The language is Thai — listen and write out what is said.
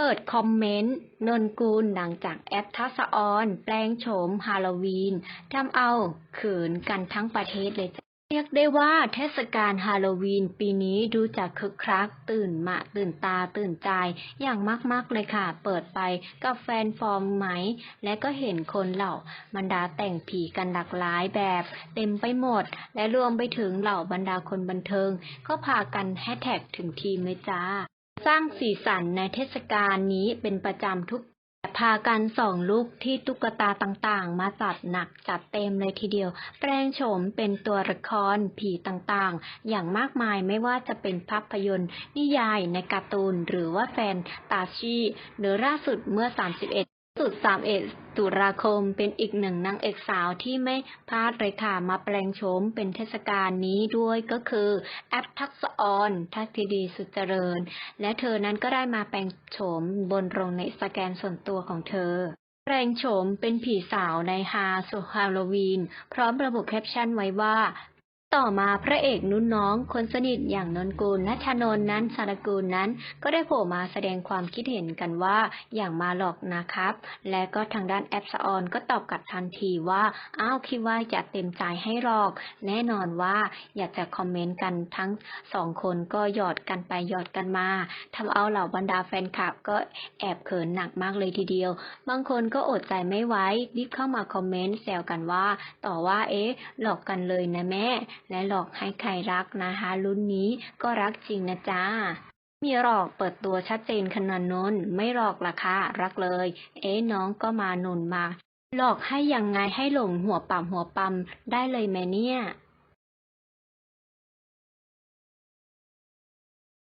เปิดคอมเมนต์ นนกูลหลังจากแอปทัศออน แปลงโฉมฮาโลวีนทำเอาเขินกันทั้งประเทศเลยจ้ะเรียกได้ว่าเทศกาลฮาโลวีนปีนี้ดูจะคึกคัก ตื่นมาตื่นตาตื่นใจอย่างมาก ๆ เลยค่ะ เปิดไปกับแฟนฟอร์มไหม และก็เห็นคนเหล่าบรรดาแต่งผีกันหลากหลายแบบ เต็มไปหมด และรวมไปถึงเหล่าบรรดาคนบันเทิง ก็พากันแฮชแท็กถึงทีมเลยจ้า สร้างสีสันในเทศกาลนี้เป็นประจำทุกพากันส่องลูกที่ตุ๊กตาต่างๆ มาจัดหนักจัดเต็มเลยทีเดียว แปลงโฉมเป็นตัวละครผีต่างๆ อย่างมากมายไม่ว่าจะเป็นภาพยนตร์ นิยายในการ์ตูน หรือว่าแฟนตาชีหรือล่าสุดเมื่อ 31 สุด31ตุลาคมเป็นอีกหนึ่งนางเอกสาวที่ไม่พลาดเลยค่ะมาแปลงโฉมเป็นเทศกาลนี้ด้วยก็คือแอปทักษออนทักทีดีสุดเจริญ และเธอนั้นก็ได้มาแปลงโฉมบนลงในสแกนส่วนตัวของเธอแปลงโฉมเป็นผีสาวในฮาสุฮาโลวีน พร้อมระบุแคปชั่นไว้ว่า ต่อมาพระเอกนุ่นน้อง คนสนิทอย่างนนกุลและชนนนั้นสารกุลนั้น ก็ได้โผล่มาแสดงความคิดเห็นกันว่าอย่างมาหลอกนะครับ และก็ทางด้านแอปสออนก็ตอบกลับทันทีว่า อ้าวคิดว่าจะเต็มใจให้หรอก แน่นอนว่าอยากจะคอมเมนต์กันทั้งสองคนก็หยอดกันไปหยอดกันมาทำเอาเหล่าบรรดาแฟนคลับก็แอบเขินหนักมากเลยทีเดียว บางคนก็อดใจไม่ไหวรีบเข้ามาคอมเมนต์แซวกันว่า ต่อว่าเอ๊ะหลอกกันเลยนะแม่และหลอกให้ใครรักนะคะ รุ่นนี้ก็รักจริงนะจ๊ะมีหลอกเปิดตัวชัดเจนขนาดนนไม่หลอกล่ะค่ะรักเลย เอ๊น้องก็มาหนุนมา หลอกให้ยังไงให้หลงหัวปั๊มหัวปั๊มได้เลยแม่เนี่ย